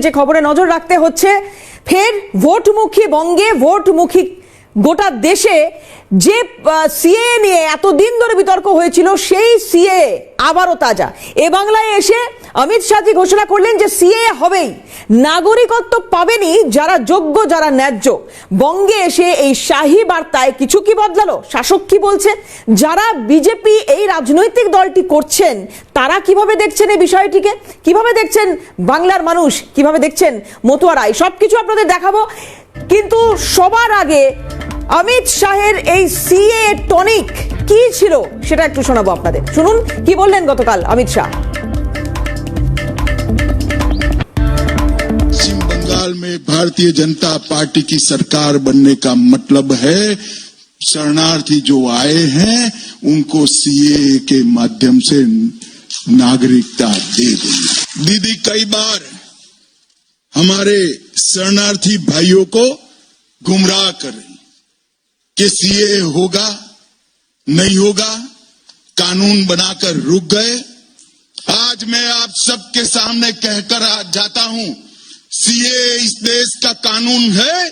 যে খবরে নজর রাখতে হচ্ছে ফের ভোটমুখী বঙ্গে ভোটমুখী গোটা দেশে যে সিএ নিয়ে এতদিন ধরে বিতর্ক হয়েছিল, সেই সিএ আবারও তাজা। এ বাংলায় এসে অমিত শাহজি ঘোষণা করলেন যে সিএ হবেই? নাগরিকত্ব পাবেনি যারা যোগ্য, যারা ন্যায্য। বঙ্গে এসে এই শাহী বার্তায় কিছু কি বদলালো? শাসক কি বলছে? যারা বিজেপি এই রাজনৈতিক দলটি করছেন, তারা কীভাবে দেখছেন এই বিষয়টিকে? কীভাবে দেখছেন বাংলার মানুষ? কীভাবে দেখছেন মতুয়া রায়? সবকিছু আপনাদের দেখাবো। কিন্তু সবার আগে অমিত শাহের এই সিএ টনিক কি ছিল সেটা একটু শোনাবো আপনাদের শুনুন কি বললেন গতকাল অমিত শাহ पश्चिम बंगाल में भारतीय जनता पार्टी की सरकार बनने का मतलब है शरणार्थी जो आए हैं उनको सीए के माध्यम से नागरिकता दे देंगे दीदी कई बार हमारे शरणार्थी भाइयों को गुमराह कर रही कि सीए होगा, नहीं होगा, कानून बनाकर रुक गए। आज मैं आप सबके सामने कहकर जाता हूँ, सीए इस देश का कानून है,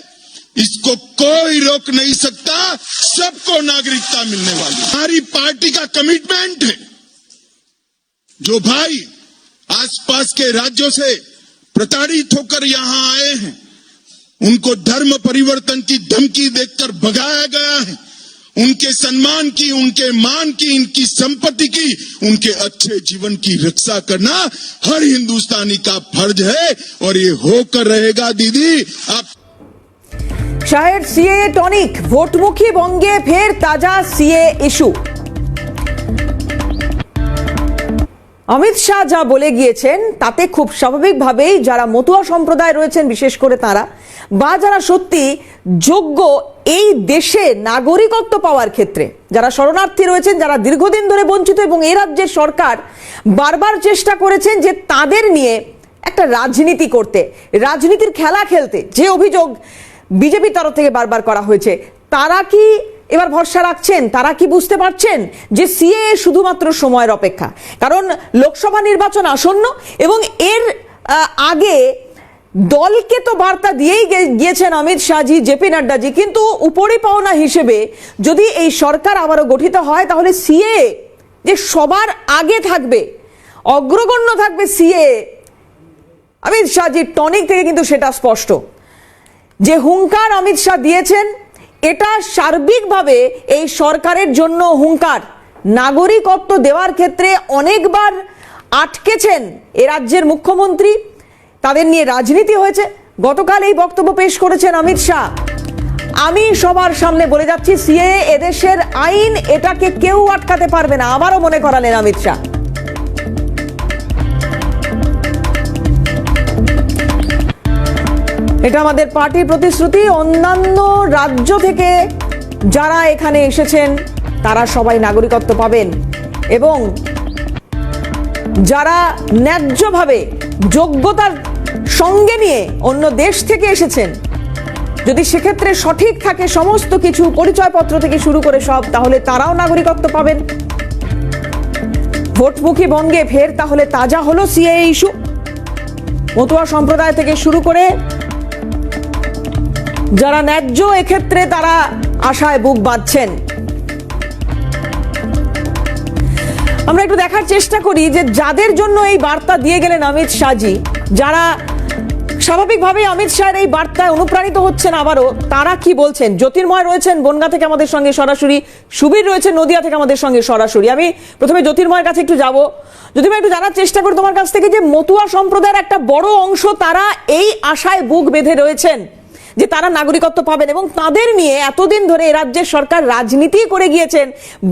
इसको कोई रोक नहीं सकता, सबको नागरिकता मिलने वाली हमारी पार्टी का कमिटमेंट है। जो भाई आसपास के राज्यों से प्रताड़ित होकर यहां आए हैं उनको धर्म परिवर्तन की धमकी देकर भगाया गया है उनके सम्मान की उनके मान की उनकी संपत्ति की उनके अच्छे जीवन की रक्षा करना हर हिंदुस्तानी का फर्ज है और ये होकर रहेगा दीदी आप শাহের সিএ টনিক ভোটমুখী বঙ্গে ফের তাজা সিএ ইস্যু অমিত শাহ যা বলে গিয়েছেন, তাতে খুব স্বাভাবিকভাবেই যারা মতুয়া সম্প্রদায় রয়েছেন, বিশেষ করে তারা, বা যারা সত্যি যোগ্য এই দেশে নাগরিকত্ব পাওয়ার ক্ষেত্রে, যারা শরণার্থী রয়েছেন, যারা দীর্ঘদিন ধরে বঞ্চিত এবং এ রাজ্যের সরকার বারবার চেষ্টা করেছেন যে তাদের নিয়ে একটা রাজনীতি করতে, রাজনীতির খেলা খেলতে, যে অভিযোগ বিজেপির তরফ থেকে বারবার করা হয়েছে, তারা কি এবার ভরসা রাখছেন, তারা কি বুঝতে পারছেন যে সিএ শুধুমাত্র সময়ের অপেক্ষা? কারণ লোকসভা নির্বাচন আসন্ন এবং এর আগে দলকে তো বার্তা দিয়েই গিয়েছেন অমিত শাহজি, জেপি নাড্ডাজি, কিন্তু উপরি পাওনা হিসেবে যদি এই সরকার আবারও গঠিত হয়, তাহলে সিএ যে সবার আগে থাকবে, অগ্রগণ্য থাকবে সিএ অমিত শাহজির টনিক থেকে কিন্তু সেটা স্পষ্ট। যে হুঙ্কার অমিত শাহ দিয়েছেন এটা সার্বিকভাবে এই সরকারের জন্য হুঙ্কার। নাগরিকত্ব দেওয়ার ক্ষেত্রে অনেকবার আটকেছেন এ রাজ্যের মুখ্যমন্ত্রী। তাদের নিয়ে রাজনীতি হয়েছে। গতকাল এই বক্তব্য পেশ করেছেন অমিত শাহ। আমি সবার সামনে বলে যাচ্ছি সিএ এদেশের আইন এটাকে কেউ আটকাতে পারবে না। আবারও মনে করালেন অমিত শাহ। এটা আমাদের পার্টির প্রতিশ্রুতি। অন্যান্য রাজ্য থেকে যারা এখানে এসেছেন, তারা সবাই নাগরিকত্ব পাবেন। এবং যারা ন্যায্যভাবে যোগ্যতার সঙ্গে নিয়ে অন্য দেশ থেকে এসেছেন, যদি সেক্ষেত্রে সঠিক থাকে সমস্ত কিছু, পরিচয়পত্র থেকে শুরু করে সব, তাহলে তারাও নাগরিকত্ব পাবেন। ভোটমুখী বঙ্গে ফের তাহলে তাজা হলো সিএ ইস্যু। মতুয়া সম্প্রদায় থেকে শুরু করে যারা ন্যায্য এক্ষেত্রে তারা আশায় বুক বাঁধছেন। আমরা একটু দেখার চেষ্টা করি যে যাদের জন্য এই বার্তা দিয়ে গেলেন অমিত শাহজি, যারা স্বাভাবিকভাবে অমিত শাহের এই বার্তায় অনুপ্রাণিত হচ্ছেন আবারও, তারা কি বলছেন? জ্যোতির্ময় রয়েছেন বনগা থেকে আমাদের সঙ্গে সরাসরি, সুবীর রয়েছেন নদিয়া থেকে আমাদের সঙ্গে সরাসরি। আমি প্রথমে জ্যোতির্ময়ের কাছে একটু যাব। জ্যোতির্ময়, একটু জানার চেষ্টা করি তোমার কাছ থেকে যে মতুয়া সম্প্রদায়ের একটা বড় অংশ তারা এই আশায় বুক বেঁধে রয়েছেন। যে তারা নাগরিকত্ব পাবেন এবং তাদের নিয়ে এতদিন ধরে এ রাজ্যের সরকার রাজনীতি করে গিয়েছেন,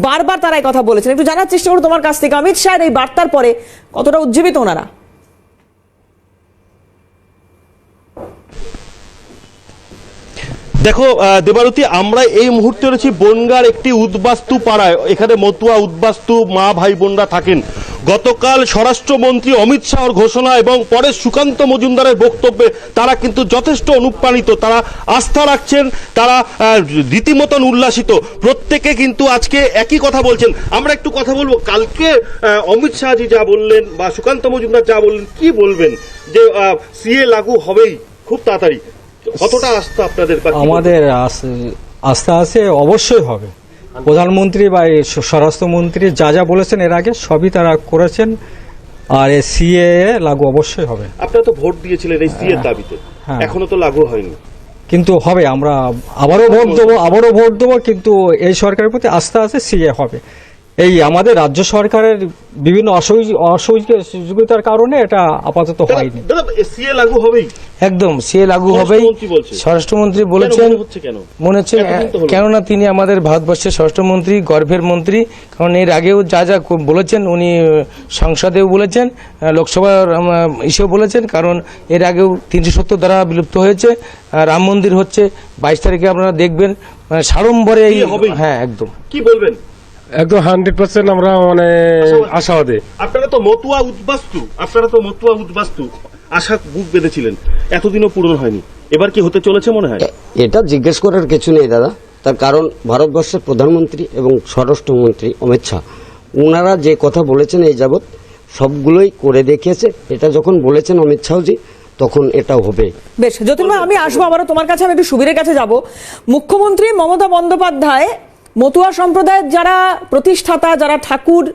বারবার তারা কথা বলেছেন। একটু জানার চেষ্টা করো তোমার কাছ থেকে। অমিত শাহের এই বার্তার পরে কতটা উজ্জীবিত ওনারা? দেখো দেবারতী, আমরা এই মুহূর্তে রয়েছি বনগার একটি উদ্বাস্তু পাড়ায়। এখানে মতুয়া উদ্বাস্তু মা ভাই বোনরা থাকেন। গতকাল স্বরাষ্ট্রমন্ত্রী অমিত শাহর ঘোষণা এবং পরে সুকান্ত মজুমদারের বক্তব্যে তারা কিন্তু যথেষ্ট অনুপ্রাণিত। তারা আস্থা রাখছেন, তারা রীতিমতন উল্লাসিত। প্রত্যেকে কিন্তু আজকে একই কথা বলছেন। আমরা একটু কথা বলব। কালকে অমিত শাহজি যা বললেন বা সুকান্ত মজুমদার যা বললেন, কি বলবেন? যে সিএ লাগু হবেই, খুব তাড়াতাড়ি। কতটা আস্থা আপনাদের? আমাদের আস- আস্থা আছে অবশ্যই হবে। প্রধানমন্ত্রী বা স্বরাষ্ট্রমন্ত্রী যা যা বলেছেন এর আগে সবই তারা করেছেন আর এ সিএ লাগু অবশ্যই হবে। আপনারা তো ভোট দিয়েছিলেন এই সিএর দাবিতে। হ্যাঁ। এখনও তো লাগু হয়নি। কিন্তু হবে আমরা আবারও ভোট দেবো আবারও ভোট দেবো কিন্তু এই সরকারের প্রতি আস্থা আছে সিএ হবে। এই আমাদের রাজ্য সরকারের বিভিন্ন অসহযোগী- অসহযোগিতার কারণে এটা আপাতত হয়নি। সিএ লাগু হবেই। একদম সে লাগু হবেই। স্বরাষ্ট্রমন্ত্রী বলেছেন মনে হচ্ছে। কেননা তিনি আমাদের ভারতবর্ষের স্বরাষ্ট্রমন্ত্রী গর্ভের মন্ত্রী। কারণ এর আগেও যা যা বলেছেন উনি সংসদেও বলেছেন লোকসভার ইসেও বলেছেন। কারণ এর আগেও তিনশো সত্তর দ্বারা বিলুপ্ত হয়েছে। রাম মন্দির হচ্ছে বাইশ তারিখে আপনারা দেখবেন মানে সাড়ম্বরে হ্যাঁ একদম। কি বলবেন? একদম হান্ড্রেড পার্সেন্ট আমরা মানে আশাবাদী। আপনারা তো মতুয়া উদ্বাস্তু আপনারা তো মতুয়া উদ্বাস্তু আশা বুক বেঁধেছিলেন। এতদিনও পূরণ হয়নি। এবার কি হতে চলেছে মনে হয়? এটা জিজ্ঞেস করার কিছু নেই দাদা। তার কারণ ভারতবর্ষের প্রধানমন্ত্রী এবং স্বরাষ্ট্রমন্ত্রী অমিত শাহ। ওনারা যে কথা বলেছেন এই যাবৎ সবগুলোই করে দেখিয়েছে। এটা যখন বলেছেন অমিত শাহজি তখন এটাও হবে। বেশ জ্যোতির্ময় আমি আসব আবারও তোমার কাছে আমি একটু সুবীরের কাছে যাব। মুখ্যমন্ত্রী মমতা বন্দ্যোপাধ্যায় মতুয়া সম্প্রদায়ের যারা প্রতিষ্ঠাতা, যারা ঠাকুর,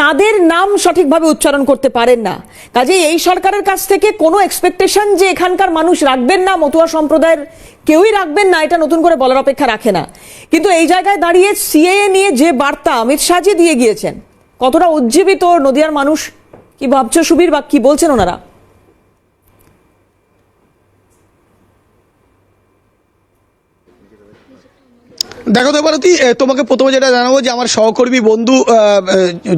তাদের নাম সঠিকভাবে উচ্চারণ করতে পারেন না। কাজেই এই সরকারের কাছ থেকে কোনো এক্সপেকটেশন যে এখানকার মানুষ রাখবেন না, মতুয়া সম্প্রদায়ের কেউই রাখবেন না, এটা নতুন করে বলার অপেক্ষা রাখে না। কিন্তু এই জায়গায় দাঁড়িয়ে সিএএ নিয়ে যে বার্তা অমিত শাহজি দিয়ে গিয়েছেন, কতটা উজ্জীবিত নদিয়ার মানুষ, কি ভাবছ সুবীর বা কি বলছেন ওনারা? দেখো তো ভারতী তোমাকে প্রথমে যেটা জানাব যে আমার সহকর্মী বন্ধু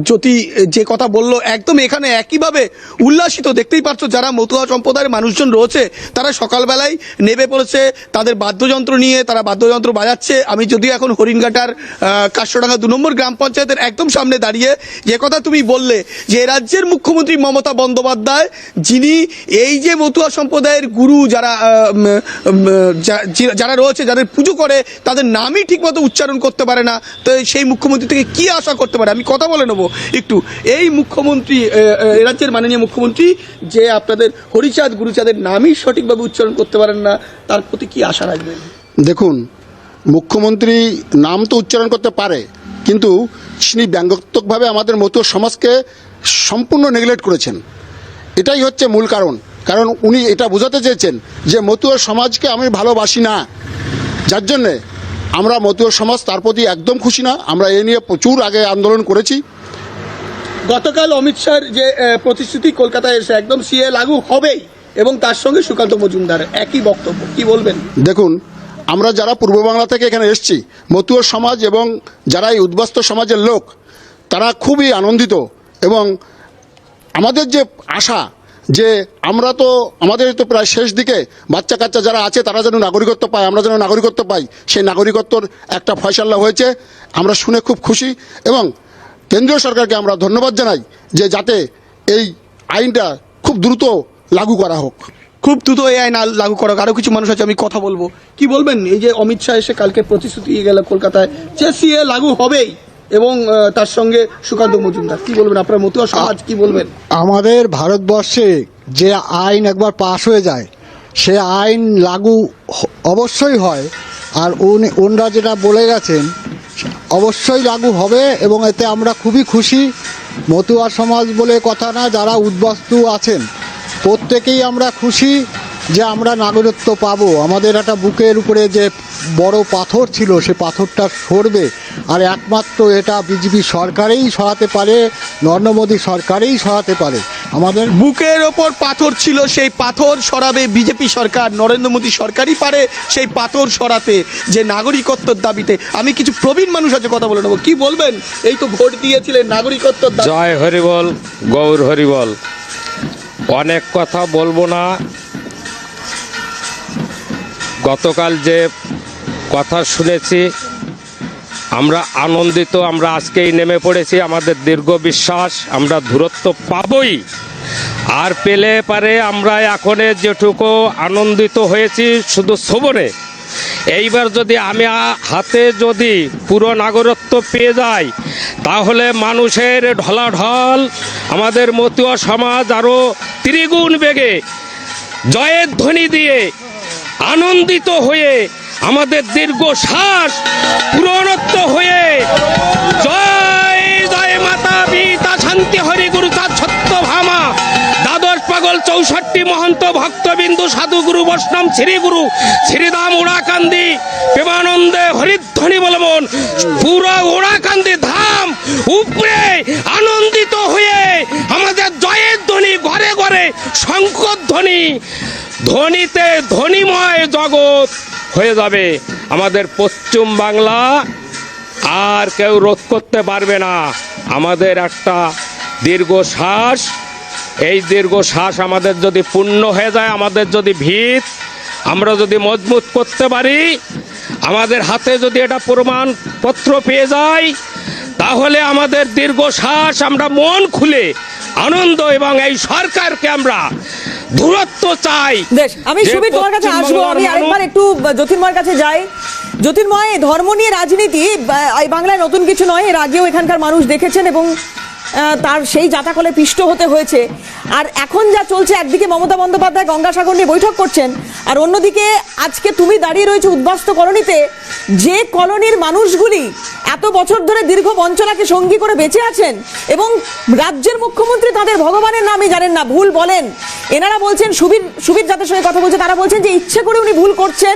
জ্যোতি যে কথা বলল একদম এখানে একইভাবে উল্লাসিত। দেখতেই পাচ্ছ যারা মতুয়া সম্প্রদায়ের মানুষজন রয়েছে তারা সকালবেলায় নেমে পড়েছে তাদের বাদ্যযন্ত্র নিয়ে তারা বাদ্যযন্ত্র বাজাচ্ছে। আমি যদিও এখন হরিণঘাটার আহ, কাষ্টডাঙ্গা দু নম্বর গ্রাম পঞ্চায়েতের একদম সামনে দাঁড়িয়ে যে কথা তুমি বললে যে রাজ্যের মুখ্যমন্ত্রী মমতা বন্দ্যোপাধ্যায় যিনি এই যে মতুয়া সম্প্রদায়ের গুরু যারা যারা রয়েছে যাদের পুজো করে তাদের নামই ঠিকমতো উচ্চারণ করতে পারে না, তো সেই মুখ্যমন্ত্রী থেকে কি আশা করতে পারে? আমি কথা বলে নেব একটু। এই মুখ্যমন্ত্রী রাজ্যের মাননীয় মুখ্যমন্ত্রী যে আপনাদের হরিচাঁদ গুরুচাঁদের নামই সঠিকভাবে উচ্চারণ করতে পারেন না, তার প্রতি কি আশা রাখবেন? দেখুন, মুখ্যমন্ত্রী নাম তো উচ্চারণ করতে পারে, কিন্তু তিনি ব্যঙ্গাত্মকভাবে আমাদের মতুয়া সমাজকে সম্পূর্ণ নেগলেক্ট করেছেন। এটাই হচ্ছে মূল কারণ। কারণ উনি এটা বোঝাতে চেয়েছেন যে মতুয়া সমাজকে আমি ভালোবাসি না। যার জন্যে আমরা মতুয়া সমাজ তার প্রতি একদম খুশি না। আমরা এ নিয়ে প্রচুর আগে আন্দোলন করেছি। গতকাল অমিত শাহর যে প্রতিশ্রুতি কলকাতায় এসে একদম সিএ লাগু হবেই এবং তার সঙ্গে সুকান্ত মজুমদার একই বক্তব্য। কি বলবেন? দেখুন আমরা যারা পূর্ব বাংলা থেকে এখানে এসেছি মতুয় সমাজ এবং যারা এই উদ্বাস্ত সমাজের লোক তারা খুবই আনন্দিত এবং আমাদের যে আশা যে আমরা তো, আমাদের তো প্রায় শেষ দিকে বাচ্চা কাচ্চা যারা আছে, তারা যেন নাগরিকত্ব পায়, আমরা যেন নাগরিকত্ব পাই, সেই নাগরিকত্বর একটা ফয়সাল্লা হয়েছে। আমরা শুনে খুব খুশি এবং কেন্দ্রীয় সরকারকে আমরা ধন্যবাদ জানাই যে যাতে এই আইনটা খুব দ্রুত লাগু করা হোক। খুব দ্রুত এই আইন লাগু করো আরও কিছু মানুষ আছে, আমি কথা বলব। কি বলবেন? এই যে অমিত শাহ এসে কালকে প্রতিশ্রুতি গেল কলকাতায়, যে সিএ লাগু হবেই। এবং তার সঙ্গে সুকান্ত মজুমদার। কি বলবেন আপনার, মতুয়া সমাজ কি বলবেন? আমাদের ভারতবর্ষে যে আইন একবার পাশ হয়ে যায়, সে আইন লাগু অবশ্যই হয়। আর উনি, ওনরা যেটা বলে গেছেন, অবশ্যই লাগু হবে এবং এতে আমরা খুবই খুশি। মতুয়া সমাজ বলে কথা না, যারা উদ্বাস্তু আছেন, প্রত্যেকেই আমরা খুশি। যে আমরা নাগরিকত্ব পাবো। আমাদের একটা বুকের উপরে যে বড় পাথর ছিল সে পাথরটা সরবে। আর একমাত্র এটা বিজেপি সরকারেই সরাতে পারে নরেন্দ্র মোদী সরকারেই সরাতে পারে। আমাদের বুকের ওপর পাথর ছিল সেই পাথর সরাবে বিজেপি সরকার নরেন্দ্র মোদী সরকারই পারে সেই পাথর সরাতে যে নাগরিকত্বর দাবিতে। আমি কিছু প্রবীণ মানুষ আছে কথা বলে নেব। কি বলবেন? এই তো ভোট দিয়েছিলেন নাগরিকত্বর জয় হরিবল গৌর হরিবল। অনেক কথা বলব না গতকাল যে কথা শুনেছি, আমরা আনন্দিত, আমরা আজকেই নেমে পড়েছি, আমাদের দীর্ঘ বিশ্বাস, আমরা দূরত্ব পাবই। আর পেলে পারে আমরা এখনে যেটুকু আনন্দিত হয়েছি, শুধু শোভনে। এইবার যদি আমি হাতে যদি পুরো নাগরত্ব পেয়ে যাই, তাহলে মানুষের ঢলাঢল, আমাদের মতুয়া সমাজ আরও ত্রিগুণ বেগে, জয়ের ধ্বনি দিয়ে আনন্দিত হয়ে আমাদের দীর্ঘ শ্বাস পূরণত্ব হয়ে জয় জয় মাতা পিতা শান্তি হরি গুরু তার সত্য ভামা। দ্বাদশ পাগল চৌষট্টি মহন্ত ভক্তবিন্দু সাধু গুরু, বৈষ্ণব শ্রী গুরু শ্রীদাম উড়াকান্দি, প্রেমানন্দে হরিধ্বনি বলমন পুরো উড়াকান্দি ধাম উপরে আনন্দিত হয়ে আমাদের জয়ের ধ্বনি, ঘরে ঘরে শঙ্কর ধ্বনি ধ্বনিতে ধ্বনিময় জগৎ হয়ে যাবে। আমাদের পশ্চিম বাংলা আর কেউ রোধ করতে পারবে না। আমাদের একটা দীর্ঘ শ্বাস। এই দীর্ঘ শ্বাস আমাদের যদি পূর্ণ হয়ে যায়, আমাদের যদি ভিত, আমরা যদি মজবুত করতে পারি, আমাদের হাতে যদি এটা প্রমাণপত্র পেয়ে যাই তাহলে আমাদের দীর্ঘ শ্বাস আমরা মন খুলে, আনন্দ এবং এই সরকারকে আমরা দূরত্ব চাই। বেশ আমি সুবীর তোমার কাছে আসব আমি আরেকবার একটু জ্যোতির্ময়ের কাছে যাই। জ্যোতির্ময় ধর্ম নিয়ে রাজনীতি এই বাংলায় নতুন কিছু নয় এর আগেও এখানকার মানুষ দেখেছেন এবং তার সেই জাতাকলে পিষ্ট হতে হয়েছে। আর এখন যা চলছে, একদিকে মমতা বন্দ্যোপাধ্যায় গঙ্গাসাগর নিয়ে বৈঠক করছেন, আর অন্যদিকে আজকে তুমি দাঁড়িয়ে রয়েছে উদ্বাস্ত কলোনিতে, যে কলোনির মানুষগুলি এত বছর ধরে দীর্ঘ বঞ্চনাকে সঙ্গী করে বেঁচে আছেন, এবং রাজ্যের মুখ্যমন্ত্রী তাদের ভগবানের নামই জানেন না, ভুল বলেন। এনারা বলছেন, সুবীর সুবীর যাদের সঙ্গে কথা বলছে, তারা বলছেন যে ইচ্ছে করে উনি ভুল করছেন,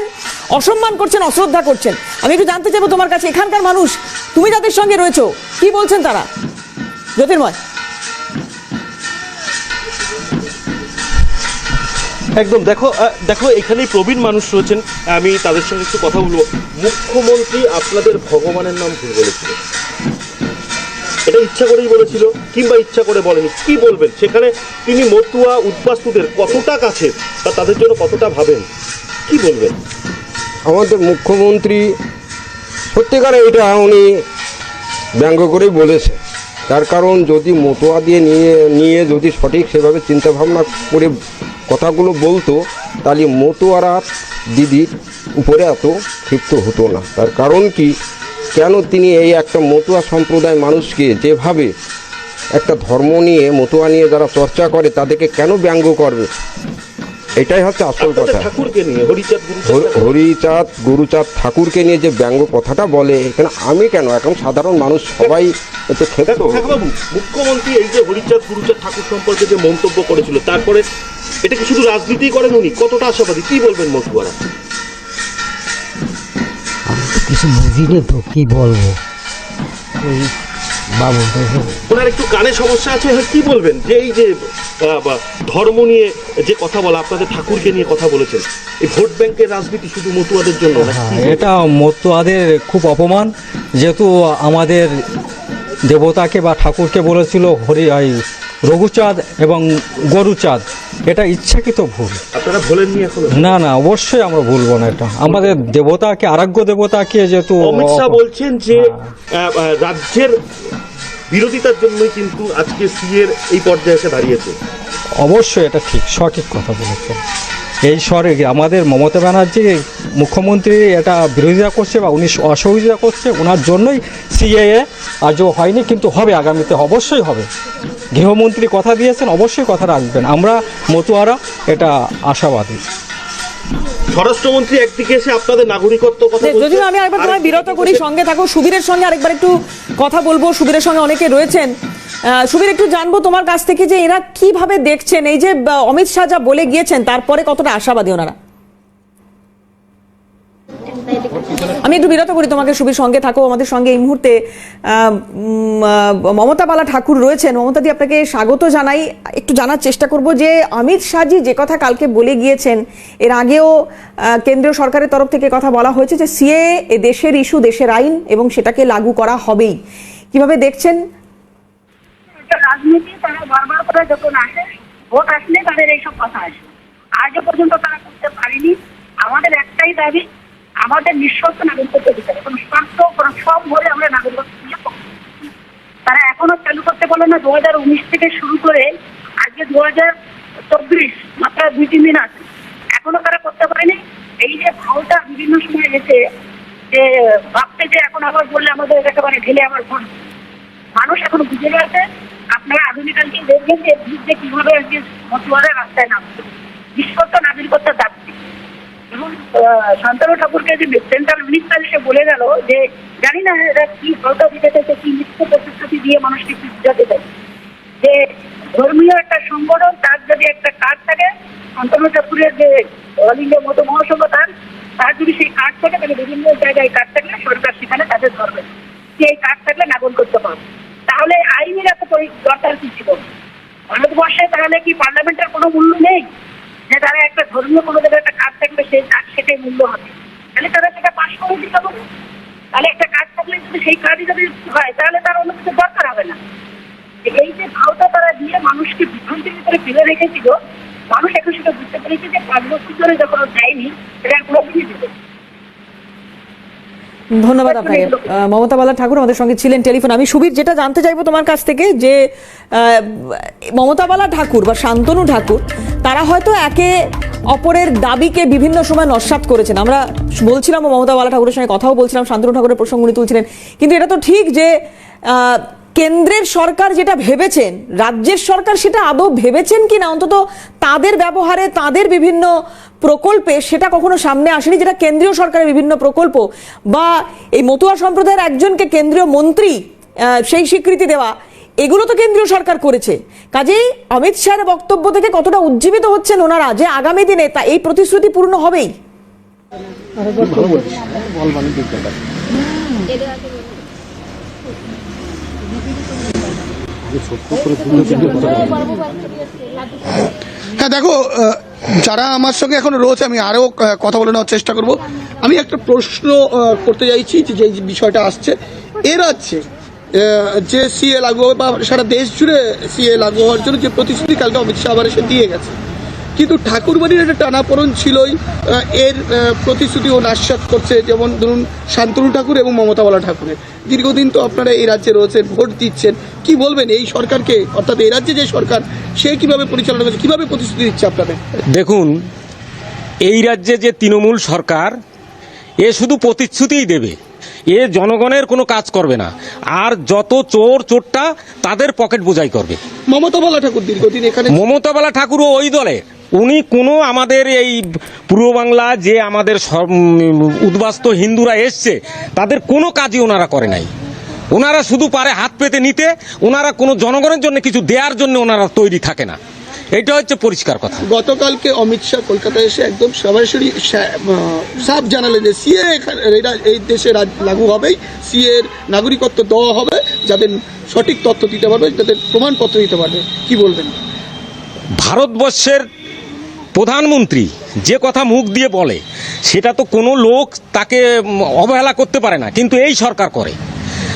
অসম্মান করছেন, অশ্রদ্ধা করছেন। আমি একটু জানতে চাইব তোমার কাছে, এখানকার মানুষ, তুমি যাদের সঙ্গে রয়েছো, কি বলছেন তারা? জ্যোতির্ময় একদম দেখো দেখো এখানেই প্রবীণ মানুষ রয়েছেন। আমি তাদের সঙ্গে একটু কথা বলব। মুখ্যমন্ত্রী আপনাদের ভগবানের নাম ভুল বলেছিল? এটা ইচ্ছা করেই বলেছিল কিংবা ইচ্ছা করে বলেনি। কি বলবেন? সেখানে তিনি মতুয়া উদ্বাস্তুদের কতটা কাছে বা তাদের জন্য কতটা ভাবেন? কি বলবেন? আমাদের মুখ্যমন্ত্রী সত্যিকারে এটা উনি ব্যঙ্গ করেই বলেছে তার কারণ যদি মতোয়া দিয়ে নিয়ে নিয়ে যদি সঠিক সেভাবে চিন্তাভাবনা করে কথাগুলো বলতো, তাহলে মতোয়ারা দিদির উপরে এত ক্ষিপ্ত হতো না। তার কারণ কি? কেন তিনি এই একটা মতুয়া সম্প্রদায় মানুষকে যেভাবে একটা ধর্ম নিয়ে, মতুয়া নিয়ে যারা চর্চা করে, তাদেরকে কেন ব্যঙ্গ করবে? এটাই হচ্ছে আসল কথা। ঠাকুরকে নিয়ে হরিচাঁদ গুরুচাঁদ হরিচাঁদ গুরুচাঁদ ঠাকুরকে নিয়ে যে ব্যঙ্গ কথাটা বলে এখানে আমি কেন? এখন সাধারণ মানুষ সবাই এতে ক্ষেত্র বাবু মুখ্যমন্ত্রী এই যে হরিচাঁদ গুরুচাঁদ ঠাকুর সম্পর্কে যে মন্তব্য করেছিল তারপরে এটা কি শুধু রাজনীতি করেন উনি? কতটা আশাবাদী? কি বলবেন মতুয়ারা কিছু বুঝি না তো কি বলব? বাবু ওনার একটু কানে সমস্যা আছে হ্যাঁ, কি বলবেন? যে এই যে ধর্ম নিয়ে যে কথা বলা আপনাদের ঠাকুরকে নিয়ে কথা বলেছেন এই ভোট ব্যাংকের রাজনীতি শুধু মতুয়াদের জন্য হ্যাঁ? এটা মতুয়াদের খুব অপমান। যেহেতু আমাদের দেবতাকে বা ঠাকুরকে বলেছিল হরি রঘুচাঁদ এবং গরুচাঁদ এটা ইচ্ছাকৃত ভুল। আপনারা ভোলেননি এখনও? না না অবশ্যই আমরা ভুলবো না এটা। আমাদের দেবতাকে আরাধ্য দেবতাকে যেহেতু অমিত শাহ বলছেন যে আহ, রাজ্যের বিরোধিতার জন্যই কিন্তু আজকে সিএর এই পর্যায়ে এসে দাঁড়িয়েছে। অবশ্যই এটা ঠিক, সঠিক কথা বলেছেন। এই স্বরে আমাদের মমতা ব্যানার্জি মুখ্যমন্ত্রী এটা বিরোধিতা করছে বা উনি অসহযোগিতা করছে ওনার জন্যই সিএএ আজও হয়নি, কিন্তু হবে আগামীতে, অবশ্যই হবে। গৃহমন্ত্রী কথা দিয়েছেন, অবশ্যই কথা রাখবেন। আমরা মতুয়ারা, এটা আশাবাদী। স্বরাষ্ট্রমন্ত্রী একদিকে এসে আপনাদের নাগরিকত্ব কথা যদিও আমি আরেকবার তোমায় বিরত করি সঙ্গে থাকো। সুবীরের সঙ্গে আরেকবার একটু কথা বলব সুবীরের সঙ্গে অনেকে রয়েছেন। আহ, সুবীর একটু জানব তোমার কাছ থেকে যে এরা কীভাবে দেখছেন? এই যে অমিত শাহ যা বলে গিয়েছেন তারপরে কতটা আশাবাদী ওনারা? আমি একটু বিরত করি, তোমাকে সুবীর সঙ্গে থাকো, আমাদের সঙ্গে এই মুহূর্তে মমতা বালা ঠাকুর রয়েছেন। মমতা দি আপনাকে স্বাগত জানাই। একটু জানার চেষ্টা করব যে, অমিত শাহজি যে কথা কালকে বলে গিয়েছেন, এর আগেও কেন্দ্রীয় সরকারের তরফ থেকে কথা বলা হয়েছে যে, সিএ এ দেশের ইস্যু, দেশের আইন, এবং সেটাকে লাগু করা হবেই। কীভাবে দেখছেন? রাজনীতি তারা বারবার করে যখন আসে, ভোট আসলে তাদের এইসব কথা আসে। আজও পর্যন্ত তারা করতে পারেনি। আমাদের একটাই দাবি আমাদের নিঃশর্ত নাগরিকত্ব দিতে কোনো কোনো সব ভরে আমরা নাগরিকত্ব তারা এখনও চালু করতে পারল না। দু হাজার উনিশ থেকে শুরু করে আজকে দু হাজার চব্বিশ, মাত্র দুই তিন দিন আছে এখনও তারা করতে পারেনি। এই যে ভাওটা বিভিন্ন সময় এসে যে ভাবতে যে এখন আবার বললে আমাদের একেবারে ঢেলে আবার ভোট মানুষ এখন বুঝে গেছে, আপনারা আধুনিকালকে দেখবেন যে বুঝতে কীভাবে আজকে মতুয়ারা রাস্তায় নামছে। বিশ্বস্ত নাগরিকত্বের দাবি শান্তনু ঠাকুরকে যে সেন্ট্রাল মিনিস্টার এসে বলে গেল যে, জানি না এরা কি ভাওতা দিতে চাইছে, কি মিথ্যে প্রতিশ্রুতি দিয়ে মানুষকে কি বুঝাতে যে ধর্মীয় একটা সংগঠন, তার যদি একটা কাজ থাকে, শান্তনু ঠাকুরের যে অল ইন্ডিয়া মতো মহাসংঘ তার তার যদি সেই কাজ থাকে, তাহলে বিভিন্ন জায়গায় কাজ থাকলে সরকার সেখানে তাদের ধরবে। সেই কাজ থাকলে নাগন করতে পারবে তাহলে আইনের এত দরকার কি ছিল ভারতবর্ষে তাহলে কি পার্লামেন্টের কোনো মূল্য নেই? যে তারা একটা ধর্মীয় কোনো জায়গায় একটা কাজ থাকবে সেই কাজ সেটাই মূল্য হবে। তাহলে তারা সেটা পাশ করে দিতে হবে তাহলে একটা কাজ থাকলে যদি সেই কাজই যদি হয়, তাহলে তার অন্য কিছু দরকার হবে না। এই যে ভাওটা তারা দিয়ে মানুষকে বিভ্রান্তির ভিতরে ফেলে রেখেছিল, মানুষ এখন সেটা বুঝতে পেরেছে যে পাঁচ বছর ধরে যখন দেয়নি, সেটা কোনো দিয়ে দিল ধন্যবাদ আপনাকে। মমতা বালা ঠাকুর আমাদের সঙ্গে ছিলেন টেলিফোন। আমি সুবীর, যেটা জানতে চাইব তোমার কাছ থেকে যে মমতা বালা ঠাকুর বা শান্তনু ঠাকুর, তারা হয়তো একে অপরের দাবিকে বিভিন্ন সময় নস্বাত করেছেন। আমরা বলছিলাম মমতা বালা ঠাকুরের সঙ্গে কথাও বলছিলাম, শান্তনু ঠাকুরের প্রসঙ্গ উনি তুলছিলেন। কিন্তু এটা তো ঠিক যে কেন্দ্রের সরকার যেটা ভেবেছেন রাজ্যের সরকার সেটা আদৌ ভেবেছেন কি না অন্তত তাদের ব্যবহারে তাদের বিভিন্ন প্রকল্পে সেটা কখনো সামনে আসেনি যেটা কেন্দ্রীয় সরকারের বিভিন্ন প্রকল্প? বা এই মতুয়া সম্প্রদায়ের একজনকে কেন্দ্রীয় মন্ত্রী আহ, সেই স্বীকৃতি দেওয়া এগুলো তো কেন্দ্রীয় সরকার করেছে। কাজেই অমিত শাহের বক্তব্য থেকে কতটা উজ্জীবিত হচ্ছেন ওনারা যে আগামী দিনে তা এই প্রতিশ্রুতি পূর্ণ হবেই। হ্যাঁ দেখো যারা আমার সঙ্গে এখন রয়েছে, আমি আরও কথা বলে নেওয়ার চেষ্টা করব। আমি একটা প্রশ্ন করতে চাইছি যে বিষয়টা আসছে এর আছে যে সিএ লাগু বা সারা দেশ জুড়ে সিএ লাগু হওয়ার জন্য যে প্রতিশ্রুতি কালকে অমিত শাহ আবার এসে দিয়ে গেছে কিন্তু ঠাকুরবাড়ির একটা টানাপোড়ন ছিলই এর আহ, প্রতিশ্রুতি ও নাশ্বাস করছে যেমন ধরুন শান্তনু ঠাকুর এবং মমতাওয়ালা ঠাকুরের। দীর্ঘদিন তো আপনারা এই রাজ্যে রয়েছেন ভোট দিচ্ছেন। কি বলবেন এই সরকারকে? অর্থাৎ এই রাজ্যে যে সরকার সে কীভাবে পরিচালনা করছে? কীভাবে প্রতিশ্রুতি দিচ্ছে আপনাদের? দেখুন এই রাজ্যে যে তৃণমূল সরকার এ শুধু প্রতিশ্রুতিই দেবে। এ জনগণের কোনো কাজ করবে না। আর যত চোর চোরটা তাদের পকেট বোঝাই করবে। মমতা বালা ঠাকুর দীর্ঘদিন এখানে মমতাবালা ঠাকুরও ওই দলের উনি কোনো আমাদের এই পূর্ব বাংলা যে আমাদের সব- উদ্বাস্ত হিন্দুরা এসছে তাদের কোনো কাজই ওনারা করে নাই। ওনারা শুধু পারে হাত পেতে নিতে ওনারা কোনো জনগণের জন্য কিছু দেওয়ার জন্য ওনারা তৈরি থাকে না। এটা হচ্ছে পরিষ্কার কথা। গতকালকে অমিত শাহ কলকাতায় এসে একদম সরাসরি সাফ জানালেন যে সিএ এই দেশে রাজ- লাগু হবেই সিএ এর নাগরিকত্ব দেওয়া হবে যাদের সঠিক তথ্য দিতে পারবে যাদের প্রমাণপত্র দিতে পারবে। কি বলবেন? ভারতবর্ষের প্রধানমন্ত্রী যে কথা মুখ দিয়ে বলে সেটা তো কোনো লোক তাকে অবহেলা করতে পারে না কিন্তু এই সরকার করে।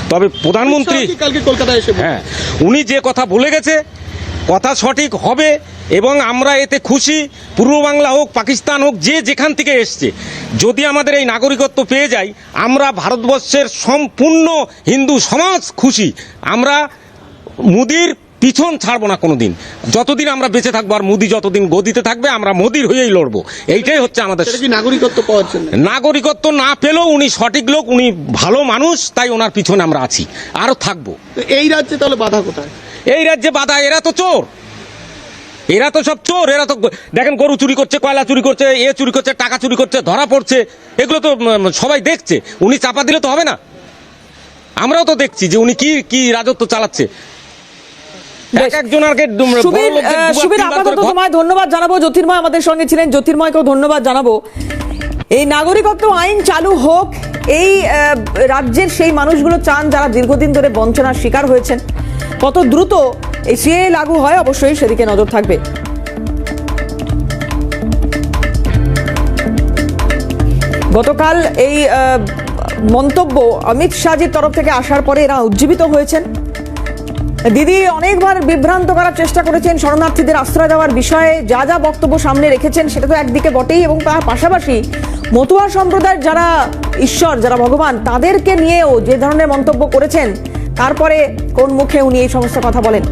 তবে প্রধানমন্ত্রী কালকে কলকাতায় এসে হ্যাঁ উনি যে কথা বলে গেছে কথা সঠিক হবে এবং আমরা এতে খুশি পূর্ব বাংলা হোক পাকিস্তান হোক যে যেখান থেকে এসছে। যদি আমাদের এই নাগরিকত্ব পেয়ে যাই আমরা ভারতবর্ষের সম্পূর্ণ হিন্দু সমাজ খুশি। আমরা মুদির পিছন ছাড়বো না কোনো দিন যতদিন আমরা বেঁচে থাকব আর মোদি যতদিন গদিতে থাকবে আমরা মোদির হয়েই লড়বো। এইটাই হচ্ছে আমাদের নাগরিকত্ব পাওয়ার জন্য? নাগরিকত্ব না পেলেও উনি সঠিক লোক উনি ভালো মানুষ তাই ওনার পিছনে আমরা আছি আরও থাকব। এই রাজ্যে তাহলে বাধা কোথায়? এই রাজ্যে বাধা এরা তো চোর। এরা তো সব চোর এরা তো দেখেন গরু চুরি করছে কয়লা চুরি করছে এ চুরি করছে টাকা চুরি করছে ধরা পড়ছে এগুলো তো সবাই দেখছে। উনি চাপা দিলে তো হবে না। আমরাও তো দেখছি যে উনি কি কি রাজত্ব চালাচ্ছে এক একজনাকে ডুম- বড় সুবীর তোমায় ধন্যবাদ জানাব। জ্যোতির্ময় আমাদের সঙ্গে ছিলেন। জ্যোতির্ময়কেও ধন্যবাদ জানাব। এই নাগরিকত্ব আইন চালু হোক এই রাজ্যের সেই মানুষগুলো চান যারা দীর্ঘদিন ধরে বঞ্চনার শিকার হয়েছেন। কত দ্রুত এই সিএ লাগু হয় অবশ্যই সেদিকে নজর থাকবে। গতকাল এই মন্তব্য অমিত শাহজির তরফ থেকে আসার পরে এরা উজ্জীবিত হয়েছেন। দিদি, অনেকবার বিভ্রান্ত করার চেষ্টা করেছেন শরণার্থীদের আশ্রয় দেওয়ার বিষয়ে। যা যা বক্তব্য সামনে রেখেছেন, সেটা তো একদিকে বটেই এবং তার পাশাপাশি মতুয়া সম্প্রদায়ের যারা ঈশ্বর, যারা ভগবান, তাদেরকে নিয়েও যে ধরনের মন্তব্য করেছেন, তারপরে কোন মুখে উনি এই সমস্ত কথা বলেন?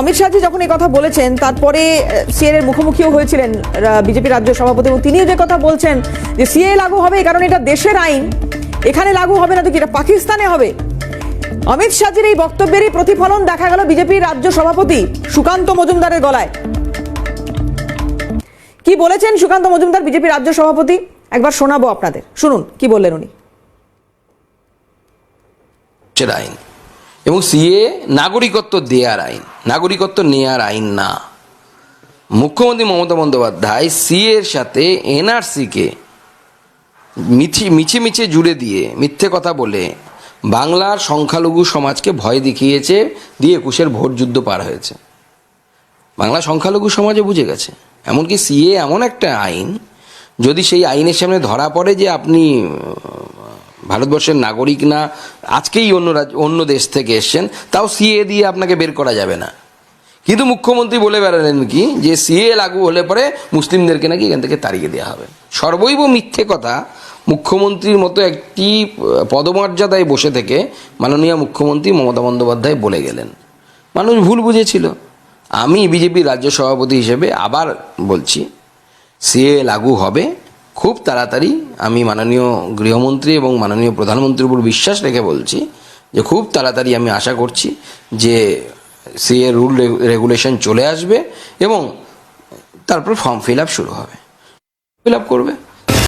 অমিত শাহজি যখন এই কথা বলেছেন, তারপরে সিএর এর মুখোমুখিও হয়েছিলেন বিজেপি রাজ্য সভাপতি, এবং তিনিও যে কথা বলছেন যে সিএ লাগু হবে কারণ এটা দেশের আইন, এখানে লাগু হবে না, তো কি এটা পাকিস্তানে হবে? অমিত শাহজির এই বক্তব্যেরই প্রতিফলন দেখা গেল বিজেপির রাজ্য সভাপতি সুকান্ত মজুমদারের গলায়। কি বলেছেন সুকান্ত মজুমদার বিজেপি রাজ্য সভাপতি? একবার শোনাবো আপনাদের। শুনুন, কি বললেন উনি। আইন। এবং সিএ নাগরিকত্ব দেয়ার আইন, নাগরিকত্ব নেয়ার আইন না। মুখ্যমন্ত্রী মমতা বন্দ্যোপাধ্যায় সিএ এর সাথে এনআরসিকে মিছি মিছে মিছে জুড়ে দিয়ে, মিথ্যে কথা বলে বাংলার সংখ্যালঘু সমাজকে ভয় দেখিয়েছে, দিয়ে একুশের ভোট যুদ্ধ পার হয়েছে। বাংলা সংখ্যালঘু সমাজে বুঝে গেছে। এমনকি সিএ এমন একটা আইন, যদি সেই আইনের সামনে ধরা পড়ে যে আপনি ভারতবর্ষের নাগরিক না আজকেই অন্য রাজ্য, অন্য দেশ থেকে এসছেন, তাও সিএ দিয়ে আপনাকে বের করা যাবে না। কিন্তু মুখ্যমন্ত্রী বলে বেড়ালেন কি, যে সিএ লাগু হলে পরে মুসলিমদেরকে নাকি এখান থেকে তাড়িয়ে দেওয়া হবে। সর্বৈব মিথ্যে কথা, মুখ্যমন্ত্রীর মতো একটি পদমর্যাদায় বসে থেকে মাননীয় মুখ্যমন্ত্রী মমতা বন্দ্যোপাধ্যায় বলে গেলেন। মানুষ ভুল বুঝেছিল। আমি বিজেপির রাজ্য সভাপতি হিসেবে আবার বলছি, সিএ লাগু হবে খুব তাড়াতাড়ি আমি মাননীয় গৃহমন্ত্রী এবং মাননীয় প্রধানমন্ত্রীর উপর বিশ্বাস রেখে বলছি যে খুব তাড়াতাড়ি আমি আশা করছি যে সিএ রুল রেগুলেশন চলে আসবে এবং তারপর ফর্ম ফিল আপ শুরু হবে। ফিল আপ করবে।